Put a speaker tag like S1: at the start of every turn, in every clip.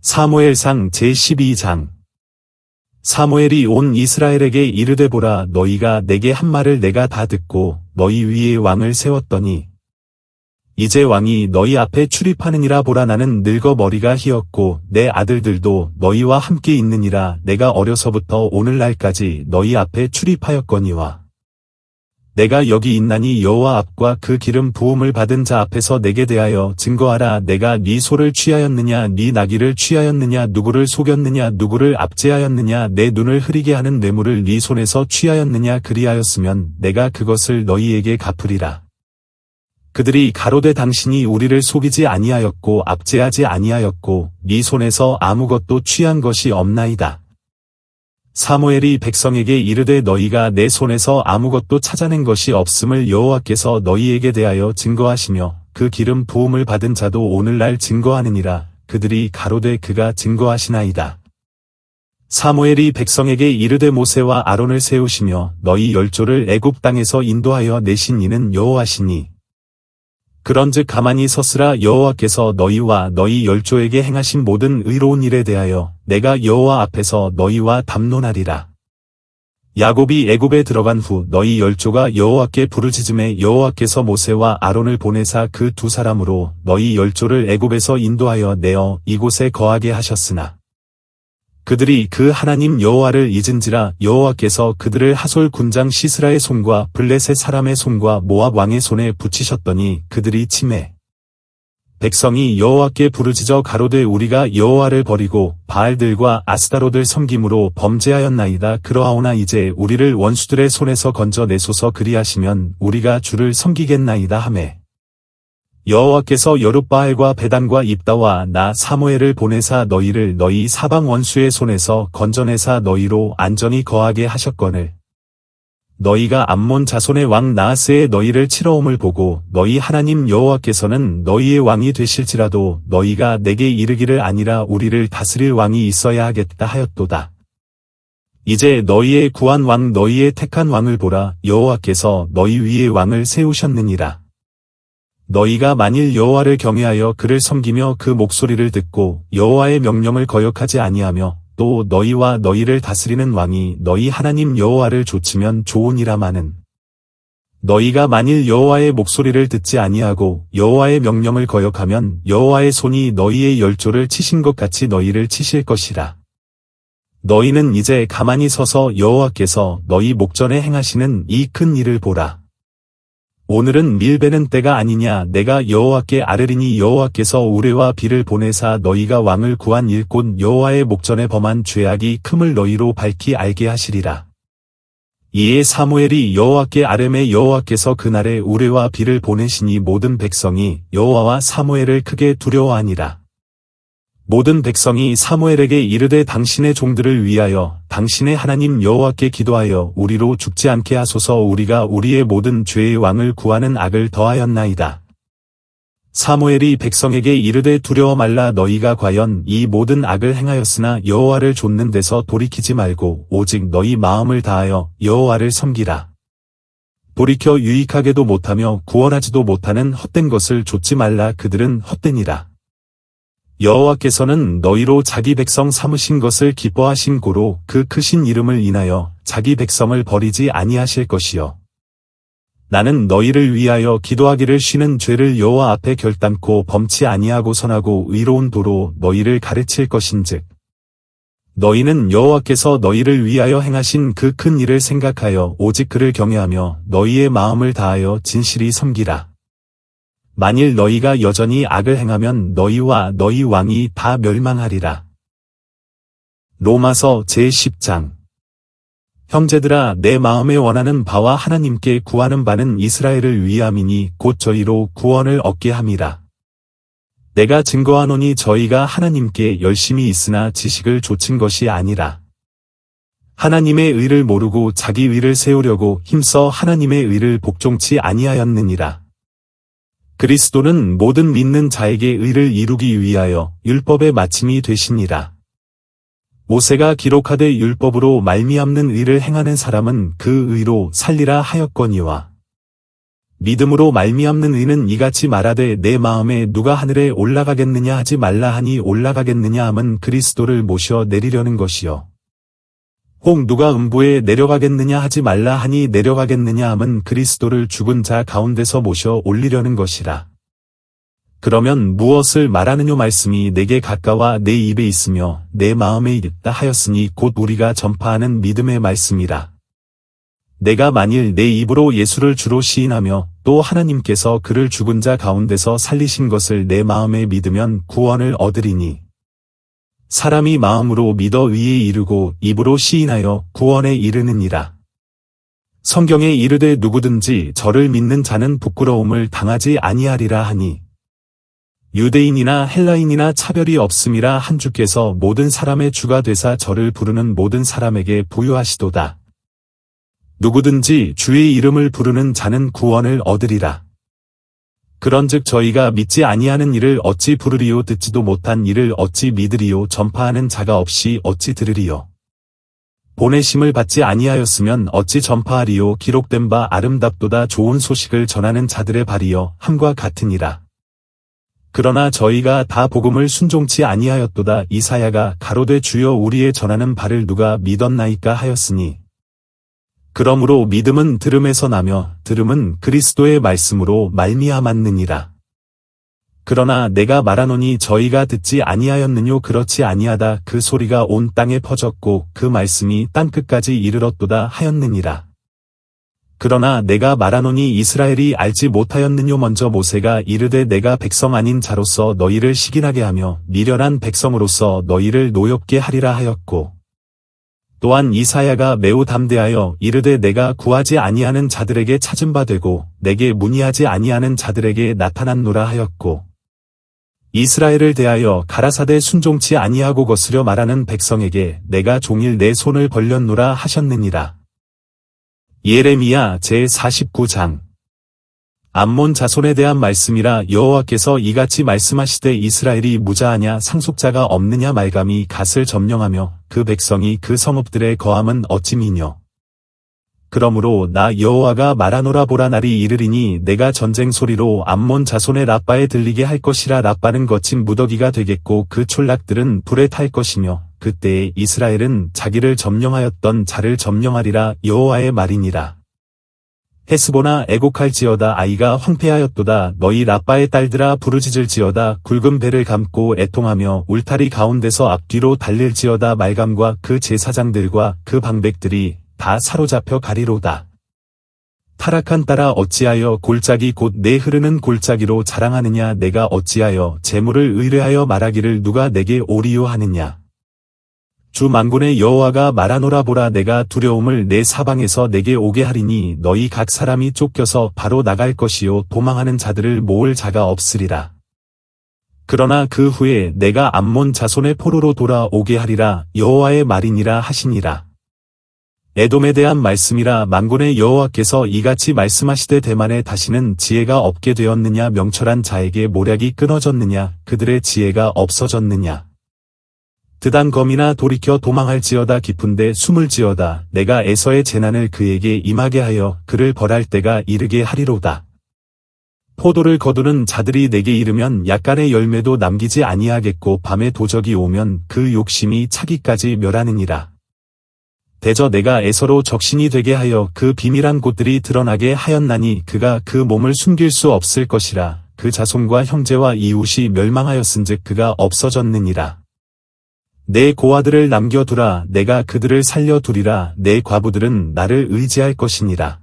S1: 사무엘상 제12장. 사무엘이 온 이스라엘에게 이르되 보라 너희가 내게 한 말을 내가 다 듣고 너희 위에 왕을 세웠더니 이제 왕이 너희 앞에 출입하느니라 보라 나는 늙어 머리가 희었고 내 아들들도 너희와 함께 있느니라 내가 어려서부터 오늘날까지 너희 앞에 출입하였거니와 내가 여기 있나니 여호와 앞과 그 기름 부음을 받은 자 앞에서 내게 대하여 증거하라. 내가 네 소를 취하였느냐 네 나귀를 취하였느냐 누구를 속였느냐 누구를 압제하였느냐 내 눈을 흐리게 하는 뇌물을 네 손에서 취하였느냐 그리하였으면 내가 그것을 너희에게 갚으리라. 그들이 가로되 당신이 우리를 속이지 아니하였고 압제하지 아니하였고 네 손에서 아무것도 취한 것이 없나이다 사무엘이 백성에게 이르되 너희가 내 손에서 아무것도 찾아낸 것이 없음을 여호와께서 너희에게 대하여 증거하시며 그 기름 부음을 받은 자도 오늘날 증거하느니라 그들이 가로되 그가 증거하시나이다. 사무엘이 백성에게 이르되 모세와 아론을 세우시며 너희 열조를 애굽 땅에서 인도하여 내신 이는 여호와시니 그런즉 가만히 섰으라 여호와께서 너희와 너희 열조에게 행하신 모든 의로운 일에 대하여 내가 여호와 앞에서 너희와 담론하리라. 야곱이 애굽에 들어간 후 너희 열조가 여호와께 부르짖음에 여호와께서 모세와 아론을 보내사 그 두 사람으로 너희 열조를 애굽에서 인도하여 내어 이곳에 거하게 하셨으나 그들이 그 하나님 여호와를 잊은지라 여호와께서 그들을 하솔 군장 시스라의 손과 블레셋 사람의 손과 모압 왕의 손에 붙이셨더니 그들이 침해 백성이 여호와께 부르짖어 가로되 우리가 여호와를 버리고 바알들과 아스타로들 섬김으로 범죄하였나이다. 그러하오나 이제 우리를 원수들의 손에서 건져 내소서 그리하시면 우리가 주를 섬기겠나이다 하매. 여호와께서 여룻바알과 베단과 입다와 나 사무엘을 보내사 너희를 너희 사방 원수의 손에서 건져내사 너희로 안전히 거하게 하셨거늘 너희가 암몬 자손의 왕 나하스의 너희를 치러옴을 보고 너희 하나님 여호와께서는 너희의 왕이 되실지라도 너희가 내게 이르기를 아니라 우리를 다스릴 왕이 있어야 하겠다 하였도다. 이제 너희의 구한 왕 너희의 택한 왕을 보라 여호와께서 너희 위에 왕을 세우셨느니라. 너희가 만일 여호와를 경외하여 그를 섬기며 그 목소리를 듣고 여호와의 명령을 거역하지 아니하며 또 너희와 너희를 다스리는 왕이 너희 하나님 여호와를 조치면 좋으니라마는 너희가 만일 여호와의 목소리를 듣지 아니하고 여호와의 명령을 거역하면 여호와의 손이 너희의 열조를 치신 것 같이 너희를 치실 것이라. 너희는 이제 가만히 서서 여호와께서 너희 목전에 행하시는 이 큰 일을 보라. 오늘은 밀베는 때가 아니냐 내가 여호와께 아뢰리니 여호와께서 우레와 비를 보내사 너희가 왕을 구한 일곧 여호와의 목전에 범한 죄악이 큼을 너희로 밝히 알게 하시리라. 이에 사무엘이 여호와께 아뢰매 여호와께서 그날에 우레와 비를 보내시니 모든 백성이 여호와와 사무엘을 크게 두려워하니라. 모든 백성이 사무엘에게 이르되 당신의 종들을 위하여 당신의 하나님 여호와께 기도하여 우리로 죽지 않게 하소서 우리가 우리의 모든 죄의 왕을 구하는 악을 더하였나이다. 사무엘이 백성에게 이르되 두려워 말라 너희가 과연 이 모든 악을 행하였으나 여호와를 좇는 데서 돌이키지 말고 오직 너희 마음을 다하여 여호와를 섬기라. 돌이켜 유익하게도 못하며 구원하지도 못하는 헛된 것을 좇지 말라 그들은 헛되니라. 여호와께서는 너희로 자기 백성 삼으신 것을 기뻐하신 고로 그 크신 이름을 인하여 자기 백성을 버리지 아니하실 것이요. 나는 너희를 위하여 기도하기를 쉬는 죄를 여호와 앞에 결단코 범치 아니하고 선하고 의로운 도로 너희를 가르칠 것인즉 너희는 여호와께서 너희를 위하여 행하신 그 큰 일을 생각하여 오직 그를 경외하며 너희의 마음을 다하여 진실이 섬기라. 만일 너희가 여전히 악을 행하면 너희와 너희 왕이 다 멸망하리라. 로마서 제10장 형제들아 내 마음에 원하는 바와 하나님께 구하는 바는 이스라엘을 위함이니 곧 저희로 구원을 얻게 함이라. 내가 증거하노니 저희가 하나님께 열심히 있으나 지식을 좇은 것이 아니라. 하나님의 의를 모르고 자기 의를 세우려고 힘써 하나님의 의를 복종치 아니하였느니라. 그리스도는 모든 믿는 자에게 의를 이루기 위하여 율법의 마침이 되시니라. 모세가 기록하되 율법으로 말미암는 의를 행하는 사람은 그 의로 살리라 하였거니와 믿음으로 말미암는 의는 이같이 말하되 내 마음에 누가 하늘에 올라가겠느냐 하지 말라 하니 올라가겠느냐 함은 그리스도를 모셔 내리려는 것이요. 혹 누가 음부에 내려가겠느냐 하지 말라 하니 내려가겠느냐 함은 그리스도를 죽은 자 가운데서 모셔 올리려는 것이라. 그러면 무엇을 말하느뇨 말씀이 내게 가까워 내 입에 있으며 내 마음에 있다 하였으니 곧 우리가 전파하는 믿음의 말씀이라. 내가 만일 내 입으로 예수를 주로 시인하며 또 하나님께서 그를 죽은 자 가운데서 살리신 것을 내 마음에 믿으면 구원을 얻으리니. 사람이 마음으로 믿어 위에 이르고 입으로 시인하여 구원에 이르느니라. 성경에 이르되 누구든지 저를 믿는 자는 부끄러움을 당하지 아니하리라 하니. 유대인이나 헬라인이나 차별이 없음이라 한 주께서 모든 사람의 주가 되사 저를 부르는 모든 사람에게 부유하시도다. 누구든지 주의 이름을 부르는 자는 구원을 얻으리라. 그런즉 저희가 믿지 아니하는 일을 어찌 부르리요 듣지도 못한 일을 어찌 믿으리요 전파하는 자가 없이 어찌 들으리요. 보내심을 받지 아니하였으면 어찌 전파하리요 기록된 바 아름답도다 좋은 소식을 전하는 자들의 발이여 함과 같으니라. 그러나 저희가 다 복음을 순종치 아니하였도다 이사야가 가로되 주여 우리의 전하는 바를 누가 믿었나이까 하였으니 그러므로 믿음은 들음에서 나며 들음은 그리스도의 말씀으로 말미암았느니라. 그러나 내가 말하노니 저희가 듣지 아니하였느뇨 그렇지 아니하다 그 소리가 온 땅에 퍼졌고 그 말씀이 땅 끝까지 이르렀도다 하였느니라. 그러나 내가 말하노니 이스라엘이 알지 못하였느뇨 먼저 모세가 이르되 내가 백성 아닌 자로서 너희를 시긴하게 하며 미련한 백성으로서 너희를 노엽게 하리라 하였고 또한 이사야가 매우 담대하여 이르되 내가 구하지 아니하는 자들에게 찾은 바 되고 내게 문의하지 아니하는 자들에게 나타났노라 하였고 이스라엘을 대하여 가라사대 순종치 아니하고 거스려 말하는 백성에게 내가 종일 내 손을 벌렸노라 하셨느니라. 예레미야 제49장 암몬 자손에 대한 말씀이라 여호와께서 이같이 말씀하시되 이스라엘이 무자하냐 상속자가 없느냐 말감이 갓을 점령하며 그 백성이 그 성읍들의 거함은 어찌미뇨. 그러므로 나 여호와가 말하노라 보라 날이 이르리니 내가 전쟁 소리로 암몬 자손의 라빠에 들리게 할 것이라 라빠는 거친 무더기가 되겠고 그 촌락들은 불에 탈 것이며 그때에 이스라엘은 자기를 점령하였던 자를 점령하리라 여호와의 말이니라. 헤스보나 애곡할지어다 아이가 황폐하였도다 너희 라빠의 딸들아 부르짖을지어다 굵은 배를 감고 애통하며 울타리 가운데서 앞뒤로 달릴지어다 말감과 그 제사장들과 그 방백들이 다 사로잡혀 가리로다. 타락한 딸아 어찌하여 골짜기 곧 내 흐르는 골짜기로 자랑하느냐 내가 어찌하여 재물을 의뢰하여 말하기를 누가 내게 오리요 하느냐. 주 만군의 여호와가 말하노라 보라 내가 두려움을 내 사방에서 내게 오게 하리니 너희 각 사람이 쫓겨서 바로 나갈 것이요 도망하는 자들을 모을 자가 없으리라. 그러나 그 후에 내가 암몬 자손의 포로로 돌아오게 하리라 여호와의 말이니라 하시니라. 에돔에 대한 말씀이라 만군의 여호와께서 이같이 말씀하시되 대만에 다시는 지혜가 없게 되었느냐 명철한 자에게 모략이 끊어졌느냐 그들의 지혜가 없어졌느냐. 드단 검이나 돌이켜 도망할지어다 깊은데 숨을지어다 내가 에서의 재난을 그에게 임하게 하여 그를 벌할 때가 이르게 하리로다. 포도를 거두는 자들이 내게 이르면 약간의 열매도 남기지 아니하겠고 밤에 도적이 오면 그 욕심이 차기까지 멸하느니라. 대저 내가 에서로 적신이 되게 하여 그 비밀한 곳들이 드러나게 하였나니 그가 그 몸을 숨길 수 없을 것이라 그 자손과 형제와 이웃이 멸망하였은즉 그가 없어졌느니라. 내 고아들을 남겨두라 내가 그들을 살려두리라 내 과부들은 나를 의지할 것이니라.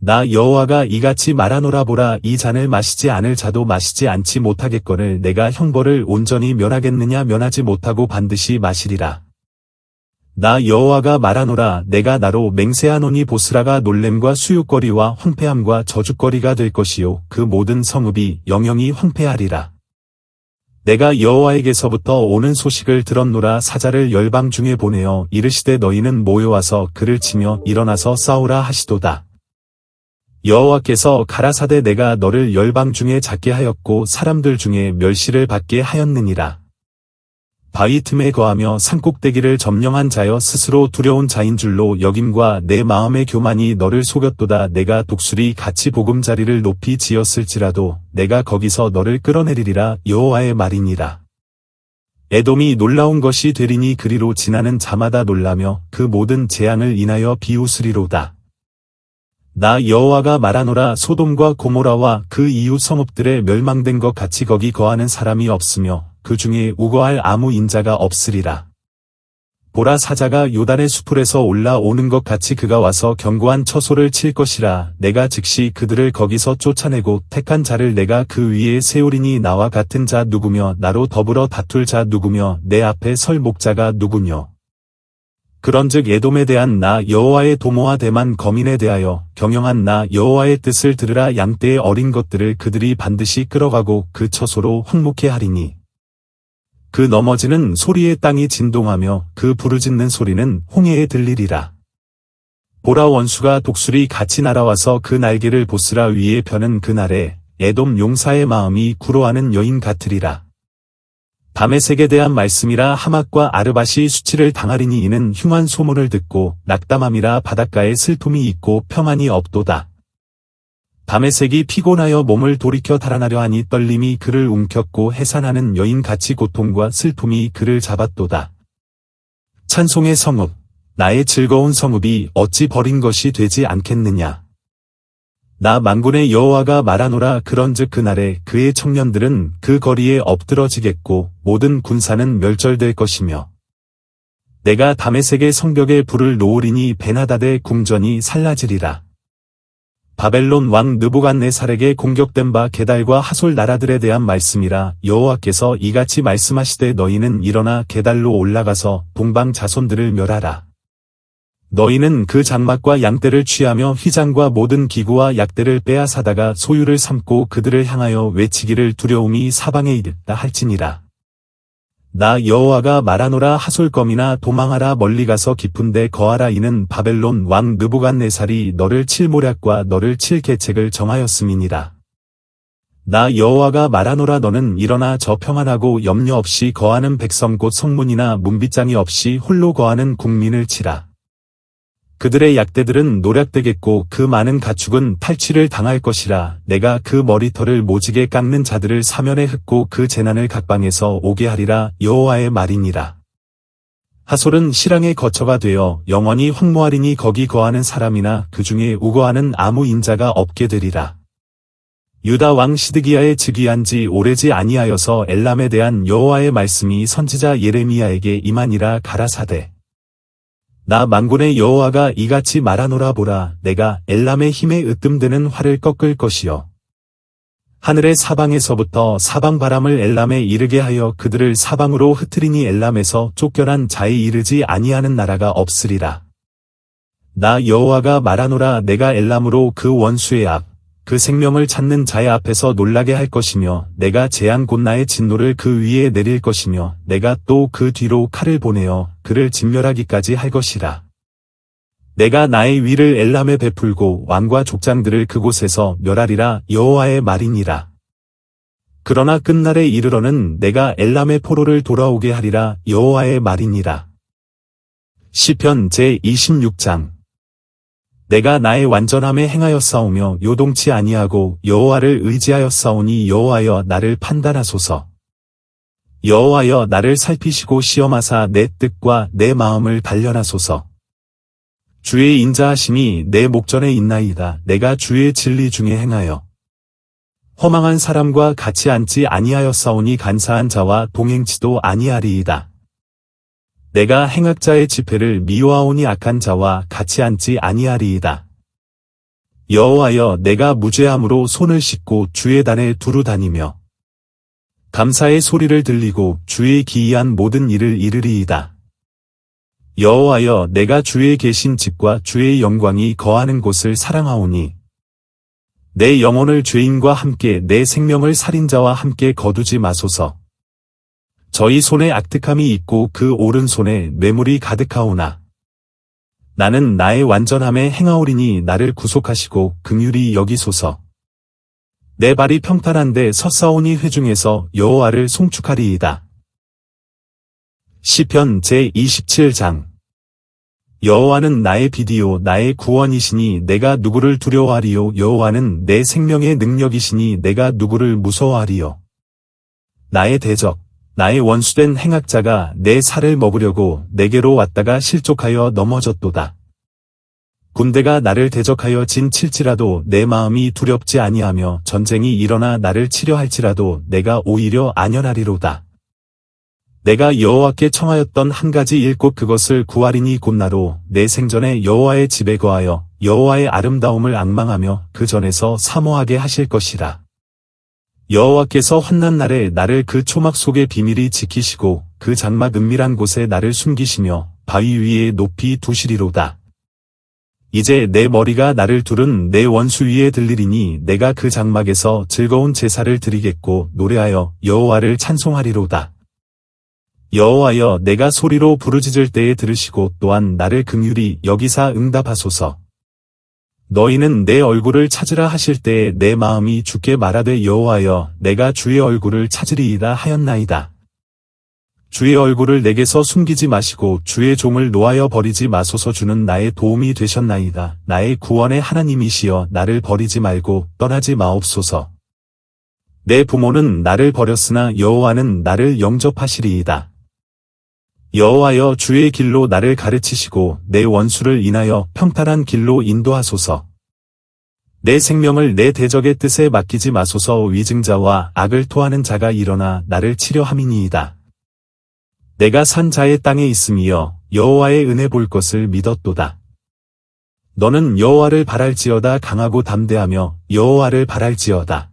S1: 나 여호와가 이같이 말하노라 보라 이 잔을 마시지 않을 자도 마시지 않지 못하겠거늘 내가 형벌을 온전히 면하겠느냐 면하지 못하고 반드시 마시리라. 나 여호와가 말하노라 내가 나로 맹세하노니 보스라가 놀램과 수육거리와 황폐함과 저주거리가 될 것이요 그 모든 성읍이 영영이 황폐하리라. 내가 여호와에게서부터 오는 소식을 들었노라 사자를 열방 중에 보내어 이르시되 너희는 모여와서 그를 치며 일어나서 싸우라 하시도다. 여호와께서 가라사대 내가 너를 열방 중에 작게 하였고 사람들 중에 멸시를 받게 하였느니라. 바위 틈에 거하며 산꼭대기를 점령한 자여 스스로 두려운 자인 줄로 여김과 내 마음의 교만이 너를 속였도다 내가 독수리 같이 보금자리를 높이 지었을지라도 내가 거기서 너를 끌어내리리라 여호와의 말이니라. 에돔이 놀라운 것이 되리니 그리로 지나는 자마다 놀라며 그 모든 재앙을 인하여 비웃으리로다. 나 여호와가 말하노라 소돔과 고모라와 그 이웃 성읍들에 멸망된 것 같이 거기 거하는 사람이 없으며 그 중에 우거할 아무 인자가 없으리라. 보라 사자가 요단의 수풀에서 올라오는 것 같이 그가 와서 견고한 처소를 칠 것이라. 내가 즉시 그들을 거기서 쫓아내고 택한 자를 내가 그 위에 세우리니 나와 같은 자 누구며 나로 더불어 다툴 자 누구며 내 앞에 설 목자가 누구며 그런즉 에돔에 대한 나 여호와의 도모와 대만 거민에 대하여 경영한 나 여호와의 뜻을 들으라. 양떼의 어린 것들을 그들이 반드시 끌어가고 그 처소로 황목해 하리니 그 넘어지는 소리에 땅이 진동하며 그 부르짖는 소리는 홍해에 들리리라. 보라 원수가 독수리 같이 날아와서 그 날개를 보스라 위에 펴는 그날에 에돔 용사의 마음이 구로하는 여인 같으리라. 밤의 색에 대한 말씀이라 하맛과 아르바시 수치를 당하리니 이는 흉한 소문을 듣고 낙담함이라 바닷가에 슬픔이 있고 평안이 없도다. 밤의 색이 피곤하여 몸을 돌이켜 달아나려 하니 떨림이 그를 움켰고 해산하는 여인같이 고통과 슬픔이 그를 잡았도다. 찬송의 성읍, 나의 즐거운 성읍이 어찌 버린 것이 되지 않겠느냐. 나 만군의 여호와가 말하노라 그런즉 그날에 그의 청년들은 그 거리에 엎드러지겠고 모든 군사는 멸절될 것이며 내가 다메섹의 성벽에 불을 놓으리니 베나다의 궁전이 살라지리라. 바벨론 왕 느부갓네살에게 공격된 바 게달과 하솔 나라들에 대한 말씀이라 여호와께서 이같이 말씀하시되 너희는 일어나 게달로 올라가서 동방 자손들을 멸하라. 너희는 그 장막과 양떼를 취하며 휘장과 모든 기구와 약대를 빼앗아다가 소유를 삼고 그들을 향하여 외치기를 두려움이 사방에 이르다 할지니라. 나 여호와가 말하노라 하솔검이나 도망하라 멀리 가서 깊은 데 거하라 이는 바벨론 왕 느부갓네살이 너를 칠 모략과 너를 칠 계책을 정하였음이니라. 나 여호와가 말하노라 너는 일어나 저 평안하고 염려 없이 거하는 백성 곧 성문이나 문빗장이 없이 홀로 거하는 국민을 치라. 그들의 약대들은 노략되겠고 그 많은 가축은 탈취를 당할 것이라 내가 그 머리털을 모지게 깎는 자들을 사면에 흩고 그 재난을 각방에서 오게 하리라 여호와의 말이니라. 하솔은 실랑의 거처가 되어 영원히 황무하리니 거기 거하는 사람이나 그 중에 우거하는 아무 인자가 없게 되리라. 유다 왕 시드기야의 즉위한 지 오래지 아니하여서 엘람에 대한 여호와의 말씀이 선지자 예레미야에게 임하니라 가라사대. 나 만군의 여호와가 이같이 말하노라 보라 내가 엘람의 힘에 으뜸되는 활을 꺾을 것이요. 하늘의 사방에서부터 사방 바람을 엘람에 이르게 하여 그들을 사방으로 흩트리니 엘람에서 쫓겨난 자에 이르지 아니하는 나라가 없으리라. 나 여호와가 말하노라 내가 엘람으로 그 원수의 앞 그 생명을 찾는 자의 앞에서 놀라게 할 것이며 내가 재앙 곧 나의 진노를 그 위에 내릴 것이며 내가 또 그 뒤로 칼을 보내어 그를 진멸하기까지 할 것이라. 내가 나의 위를 엘람에 베풀고 왕과 족장들을 그곳에서 멸하리라 여호와의 말이니라. 그러나 끝날에 이르러는 내가 엘람의 포로를 돌아오게 하리라 여호와의 말이니라. 시편 제26장 내가 나의 완전함에 행하였사오며 요동치 아니하고 여호와를 의지하였사오니 여호와여 나를 판단하소서. 여호와여 나를 살피시고 시험하사 내 뜻과 내 마음을 단련하소서. 주의 인자하심이 내 목전에 있나이다. 내가 주의 진리 중에 행하여 허망한 사람과 같이 앉지 아니하였사오니 간사한 자와 동행치도 아니하리이다. 내가 행악자의 집회를 미워하오니 악한 자와 같이 앉지 아니하리이다. 여호와여 내가 무죄함으로 손을 씻고 주의 단에 두루 다니며 감사의 소리를 들리고 주의 기이한 모든 일을 이르리이다. 여호와여 내가 주의 계신 집과 주의 영광이 거하는 곳을 사랑하오니 내 영혼을 죄인과 함께 내 생명을 살인자와 함께 거두지 마소서. 저희 손에 악득함이 있고 그 오른손에 뇌물이 가득하오나 나는 나의 완전함에 행하오리니 나를 구속하시고 긍휼히 여기소서. 내 발이 평탄한데 섰사오니 회중에서 여호와를 송축하리이다. 시편 제27장 여호와는 나의 비디오 나의 구원이시니 내가 누구를 두려워하리요 여호와는 내 생명의 능력이시니 내가 누구를 무서워하리요 나의 대적 나의 원수된 행악자가 내 살을 먹으려고 내게로 왔다가 실족하여 넘어졌도다. 군대가 나를 대적하여 진 칠지라도 내 마음이 두렵지 아니하며 전쟁이 일어나 나를 치려 할지라도 내가 오히려 안연하리로다. 내가 여호와께 청하였던 한 가지 일곧 그것을 구하리니 곧나로 내 생전에 여호와의 집에 거하여 여호와의 아름다움을 앙망하며 그 전에서 사모하게 하실 것이라. 여호와께서 환난 날에 나를 그 초막 속에 비밀히 지키시고 그 장막 은밀한 곳에 나를 숨기시며 바위 위에 높이 두시리로다. 이제 내 머리가 나를 두른 내 원수 위에 들리리니 내가 그 장막에서 즐거운 제사를 드리겠고 노래하여 여호와를 찬송하리로다. 여호와여 내가 소리로 부르짖을 때에 들으시고 또한 나를 긍휼히 여기사 응답하소서. 너희는 내 얼굴을 찾으라 하실 때에 내 마음이 주께 말하되 여호와여 내가 주의 얼굴을 찾으리이다 하였나이다. 주의 얼굴을 내게서 숨기지 마시고 주의 종을 놓아여 버리지 마소서 주는 나의 도움이 되셨나이다. 나의 구원의 하나님이시여 나를 버리지 말고 떠나지 마옵소서. 내 부모는 나를 버렸으나 여호와는 나를 영접하시리이다. 여호와여 주의 길로 나를 가르치시고 내 원수를 인하여 평탄한 길로 인도하소서. 내 생명을 내 대적의 뜻에 맡기지 마소서 위증자와 악을 토하는 자가 일어나 나를 치려 함이니이다. 내가 산 자의 땅에 있음이여 여호와의 은혜 볼 것을 믿었도다. 너는 여호와를 바랄지어다 강하고 담대하며 여호와를 바랄지어다.